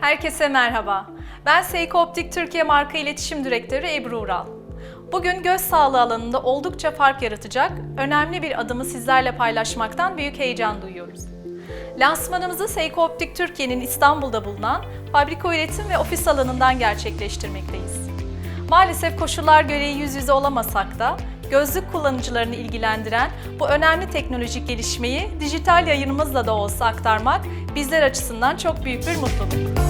Herkese merhaba. Ben Seiko Optik Türkiye Marka İletişim Direktörü Ebru Ural. Bugün göz sağlığı alanında oldukça fark yaratacak önemli bir adımı sizlerle paylaşmaktan büyük heyecan duyuyoruz. Lansmanımızı Seiko Optik Türkiye'nin İstanbul'da bulunan fabrika üretim ve ofis alanından gerçekleştirmekteyiz. Maalesef koşullar gereği yüz yüze olamasak da gözlük kullanıcılarını ilgilendiren bu önemli teknolojik gelişmeyi dijital yayınımızla da olsa aktarmak bizler açısından çok büyük bir mutluluk.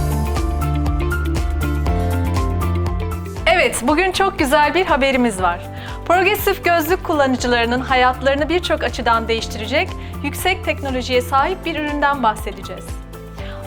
Evet, bugün çok güzel bir haberimiz var. Progresif gözlük kullanıcılarının hayatlarını birçok açıdan değiştirecek yüksek teknolojiye sahip bir üründen bahsedeceğiz.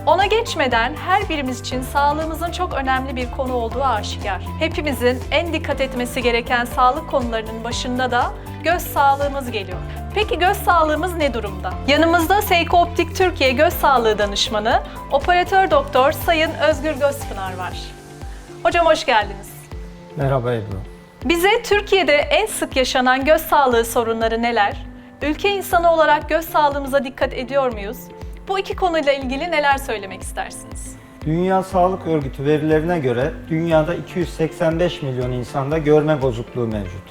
Ona geçmeden her birimiz için sağlığımızın çok önemli bir konu olduğu aşikar. Hepimizin en dikkat etmesi gereken sağlık konularının başında da göz sağlığımız geliyor. Peki göz sağlığımız ne durumda? Yanımızda Seiko Optik Türkiye Göz Sağlığı Danışmanı, Operatör Doktor Sayın Özgür Gözpınar var. Hocam hoş geldiniz. Merhaba Ebru. Bize Türkiye'de en sık yaşanan göz sağlığı sorunları neler? Ülke insanı olarak göz sağlığımıza dikkat ediyor muyuz? Bu iki konuyla ilgili neler söylemek istersiniz? Dünya Sağlık Örgütü verilerine göre dünyada 285 milyon insanda görme bozukluğu mevcut.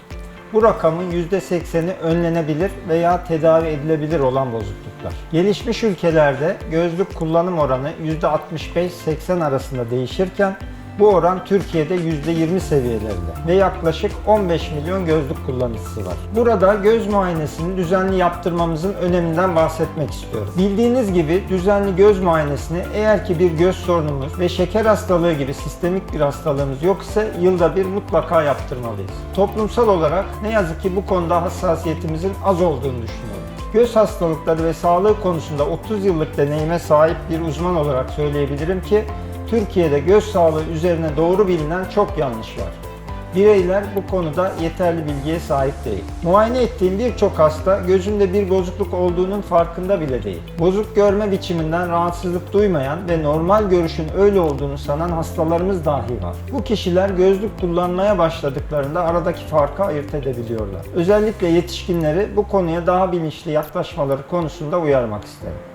Bu rakamın %80'i önlenebilir veya tedavi edilebilir olan bozukluklar. Gelişmiş ülkelerde gözlük kullanım oranı %65-80 arasında değişirken bu oran Türkiye'de %20 seviyelerinde ve yaklaşık 15 milyon gözlük kullanıcısı var. Burada göz muayenesini düzenli yaptırmamızın öneminden bahsetmek istiyorum. Bildiğiniz gibi düzenli göz muayenesini eğer ki bir göz sorunumuz ve şeker hastalığı gibi sistemik bir hastalığımız yok ise yılda bir mutlaka yaptırmalıyız. Toplumsal olarak ne yazık ki bu konuda hassasiyetimizin az olduğunu düşünüyorum. Göz hastalıkları ve sağlığı konusunda 30 yıllık deneyime sahip bir uzman olarak söyleyebilirim ki Türkiye'de göz sağlığı üzerine doğru bilinen çok yanlış var. Bireyler bu konuda yeterli bilgiye sahip değil. Muayene ettiğim birçok hasta gözünde bir bozukluk olduğunun farkında bile değil. Bozuk görme biçiminden rahatsızlık duymayan ve normal görüşün öyle olduğunu sanan hastalarımız dahi var. Bu kişiler gözlük kullanmaya başladıklarında aradaki farkı ayırt edebiliyorlar. Özellikle yetişkinleri bu konuya daha bilinçli yaklaşmaları konusunda uyarmak isterim.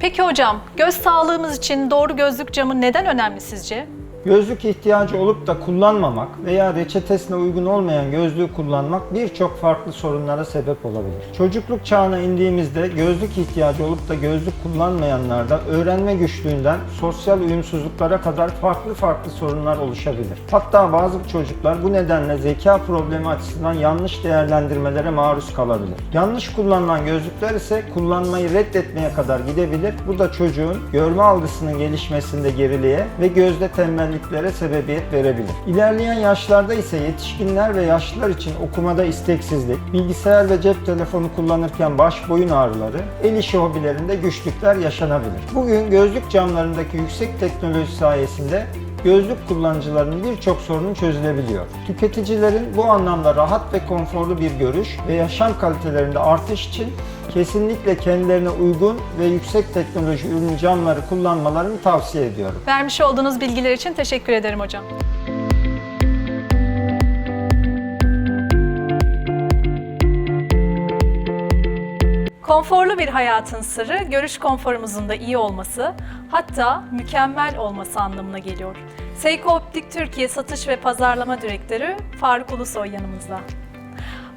Peki hocam, göz sağlığımız için doğru gözlük camı neden önemli sizce? Gözlük ihtiyacı olup da kullanmamak veya reçetesine uygun olmayan gözlüğü kullanmak birçok farklı sorunlara sebep olabilir. Çocukluk çağına indiğimizde gözlük ihtiyacı olup da gözlük kullanmayanlarda öğrenme güçlüğünden sosyal uyumsuzluklara kadar farklı farklı sorunlar oluşabilir. Hatta bazı çocuklar bu nedenle zeka problemi açısından yanlış değerlendirmelere maruz kalabilir. Yanlış kullanılan gözlükler ise kullanmayı reddetmeye kadar gidebilir. Bu da çocuğun görme algısının gelişmesinde geriliğe ve gözde tembellik tembelliklere sebebiyet verebilir. İlerleyen yaşlarda ise yetişkinler ve yaşlılar için okumada isteksizlik, bilgisayar ve cep telefonu kullanırken baş boyun ağrıları, el işi hobilerinde güçlükler yaşanabilir. Bugün gözlük camlarındaki yüksek teknoloji sayesinde gözlük kullanıcılarının birçok sorunu çözülebiliyor. Tüketicilerin bu anlamda rahat ve konforlu bir görüş ve yaşam kalitelerinde artış için kesinlikle kendilerine uygun ve yüksek teknoloji ürün camları kullanmalarını tavsiye ediyorum. Vermiş olduğunuz bilgiler için teşekkür ederim hocam. Konforlu bir hayatın sırrı, görüş konforumuzun da iyi olması, hatta mükemmel olması anlamına geliyor. Seiko Optik Türkiye Satış ve Pazarlama Direktörü Faruk Ulusoy yanımızda.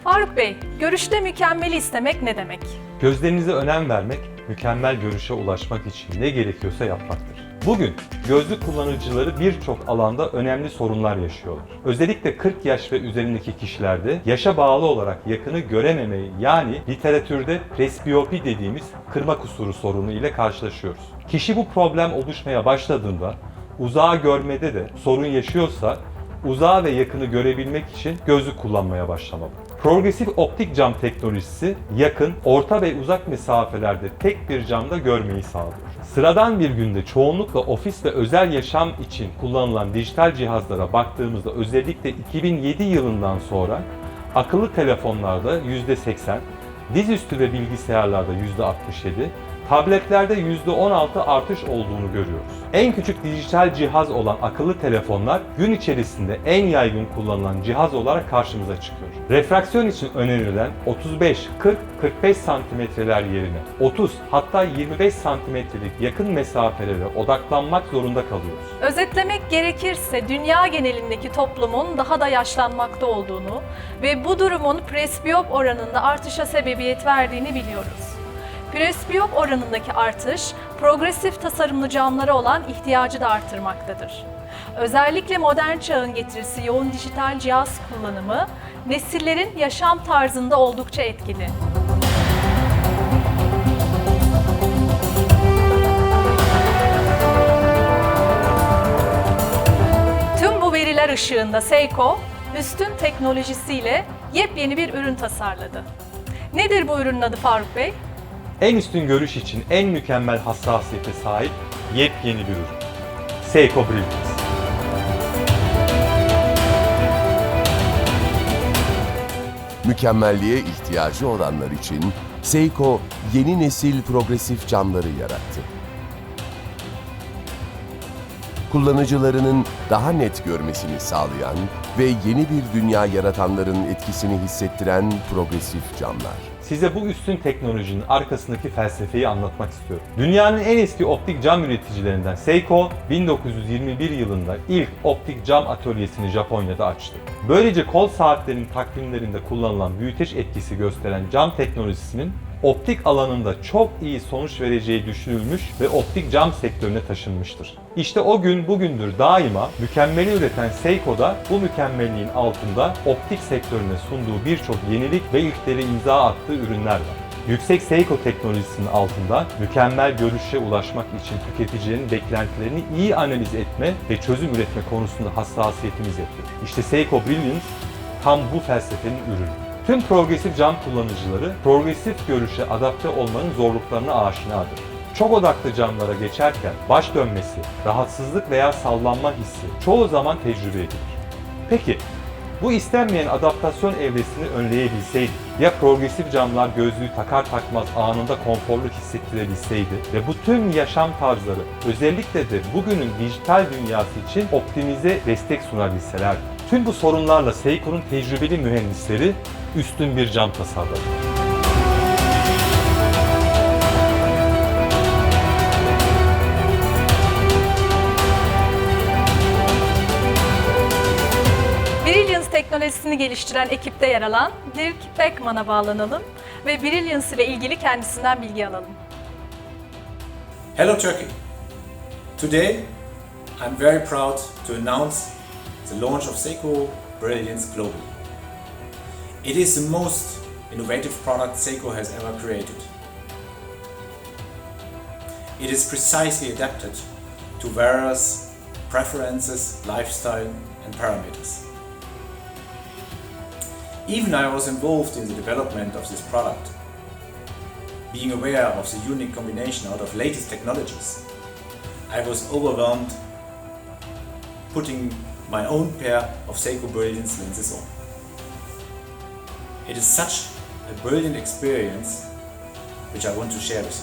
Faruk Bey, görüşte mükemmeli istemek ne demek? Gözlerinize önem vermek, mükemmel görüşe ulaşmak için ne gerekiyorsa yapmaktır. Bugün gözlük kullanıcıları birçok alanda önemli sorunlar yaşıyorlar. Özellikle 40 yaş ve üzerindeki kişilerde yaşa bağlı olarak yakını görememeyi yani literatürde presbiyopi dediğimiz kırma kusuru sorunu ile karşılaşıyoruz. Kişi bu problem oluşmaya başladığında uzağı görmede de sorun yaşıyorsa uzağı ve yakını görebilmek için gözlük kullanmaya başlamalı. Progresif optik cam teknolojisi yakın, orta ve uzak mesafelerde tek bir camda görmeyi sağlıyor. Sıradan bir günde çoğunlukla ofis ve özel yaşam için kullanılan dijital cihazlara baktığımızda özellikle 2007 yılından sonra akıllı telefonlarda %80, dizüstü ve bilgisayarlarda %67, Tabletlerde %16 artış olduğunu görüyoruz. En küçük dijital cihaz olan akıllı telefonlar gün içerisinde en yaygın kullanılan cihaz olarak karşımıza çıkıyor. Refraksiyon için önerilen 35, 40, 45 santimetreler yerine 30 hatta 25 santimetrelik yakın mesafelere odaklanmak zorunda kalıyoruz. Özetlemek gerekirse dünya genelindeki toplumun daha da yaşlanmakta olduğunu ve bu durumun presbiyop oranında artışa sebebiyet verdiğini biliyoruz. Presbiyop oranındaki artış, progresif tasarımlı camlara olan ihtiyacı da artırmaktadır. Özellikle modern çağın getirisi yoğun dijital cihaz kullanımı, nesillerin yaşam tarzında oldukça etkili. Tüm bu veriler ışığında Seiko, üstün teknolojisiyle yepyeni bir ürün tasarladı. Nedir bu ürünün adı Faruk Bey? En üstün görüş için en mükemmel hassasiyete sahip yepyeni bir ürün. Seiko Brilliance. Mükemmelliğe ihtiyacı olanlar için Seiko yeni nesil progresif camları yarattı. Kullanıcılarının daha net görmesini sağlayan ve yeni bir dünya yaratanların etkisini hissettiren progresif camlar. Size bu üstün teknolojinin arkasındaki felsefeyi anlatmak istiyorum. Dünyanın en eski optik cam üreticilerinden Seiko, 1921 yılında ilk optik cam atölyesini Japonya'da açtı. Böylece kol saatlerinin takvimlerinde kullanılan büyüteç etkisi gösteren cam teknolojisinin optik alanında çok iyi sonuç vereceği düşünülmüş ve optik cam sektörüne taşınmıştır. İşte o gün bugündür daima mükemmeli üreten Seiko'da bu mükemmelliğin altında optik sektörüne sunduğu birçok yenilik ve ilkleri imza attığı ürünler var. Yüksek Seiko teknolojisinin altında mükemmel görüşe ulaşmak için tüketicilerin beklentilerini iyi analiz etme ve çözüm üretme konusunda hassasiyetimiz yatıyor. İşte Seiko Brilliance tam bu felsefenin ürünü. Tüm progresif cam kullanıcıları progresif görüşe adapte olmanın zorluklarına aşinadır. Çok odaklı camlara geçerken baş dönmesi, rahatsızlık veya sallanma hissi çoğu zaman tecrübe edilir. Peki bu istenmeyen adaptasyon evresini önleyebilseydik, ya progresif camlar gözlüğü takar takmaz anında konforlu hissettirebilseydi ve bu tüm yaşam tarzları özellikle de bugünün dijital dünyası için optimize destek sunabilselerdi. Tüm bu sorunlarla Seiko'nun tecrübeli mühendisleri üstün bir cam tasarladı. Brilliance teknolojisini geliştiren ekipte yer alan Dirk Beckman'a bağlanalım ve Brilliance ile ilgili kendisinden bilgi alalım. Hello Turkey! Today I'm very proud to announce the launch of Seiko Brilliance globally. It is the most innovative product Seiko has ever created. It is precisely adapted to various preferences, lifestyle, and parameters. Even I was involved in the development of this product being aware of the unique combination out of latest technologies, I was overwhelmed putting my own pair of Seiko Brilliance lenses on. It is such a brilliant experience which I want to share with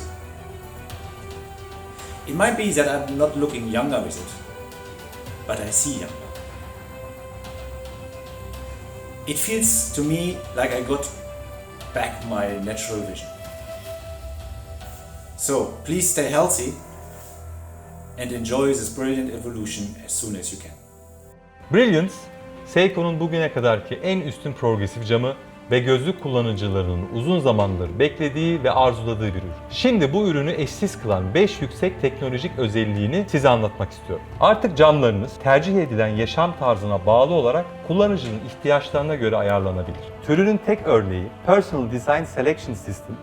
you. It might be that I'm not looking younger with it, but I see younger. It feels to me like I got back my natural vision. So please stay healthy and enjoy this brilliant evolution as soon as you can. Brilliance, Seiko'nun bugüne kadarki en üstün progresif camı ve gözlük kullanıcılarının uzun zamandır beklediği ve arzuladığı bir ürün. Şimdi bu ürünü eşsiz kılan 5 yüksek teknolojik özelliğini size anlatmak istiyorum. Artık camlarınız tercih edilen yaşam tarzına bağlı olarak kullanıcının ihtiyaçlarına göre ayarlanabilir. Türünün tek örneği Personal Design Selection System,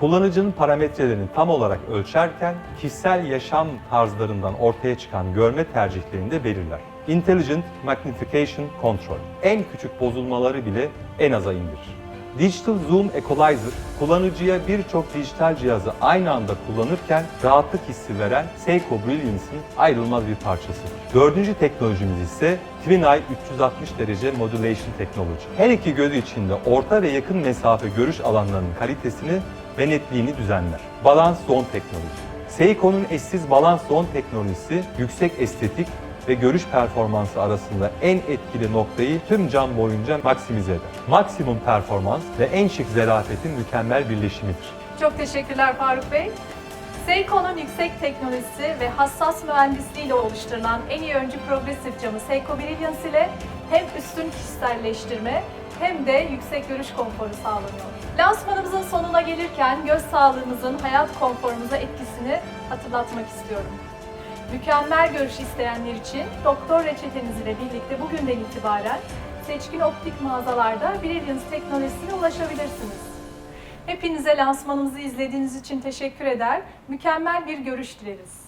kullanıcının parametrelerini tam olarak ölçerken kişisel yaşam tarzlarından ortaya çıkan görme tercihlerini de belirler. Intelligent Magnification Control en küçük bozulmaları bile en aza indirir. Digital Zoom Equalizer, kullanıcıya birçok dijital cihazı aynı anda kullanırken rahatlık hissi veren Seiko Brilliance'ın ayrılmaz bir parçasıdır. Dördüncü teknolojimiz ise Twin Eye 360 derece Modulation Technology. Her iki gözü içinde orta ve yakın mesafe görüş alanlarının kalitesini ve netliğini düzenler. Balance Zone teknolojisi. Seiko'nun eşsiz Balance Zone teknolojisi yüksek estetik ve görüş performansı arasında en etkili noktayı tüm cam boyunca maksimize eder. Maksimum performans ve en şık zarafetin mükemmel birleşimidir. Çok teşekkürler Faruk Bey. Seiko'nun yüksek teknolojisi ve hassas mühendisliğiyle oluşturulan en iyi öncü progresif camı Seiko Brilliance ile hem üstün kişiselleştirme hem de yüksek görüş konforu sağlanıyor. Lansmanımızın sonuna gelirken göz sağlığımızın hayat konforumuza etkisini hatırlatmak istiyorum. Mükemmel görüş isteyenler için doktor reçeteniz ile birlikte bugünden itibaren seçkin optik mağazalarda Brilliance teknolojisine ulaşabilirsiniz. Hepinize lansmanımızı izlediğiniz için teşekkür eder, mükemmel bir görüş dileriz.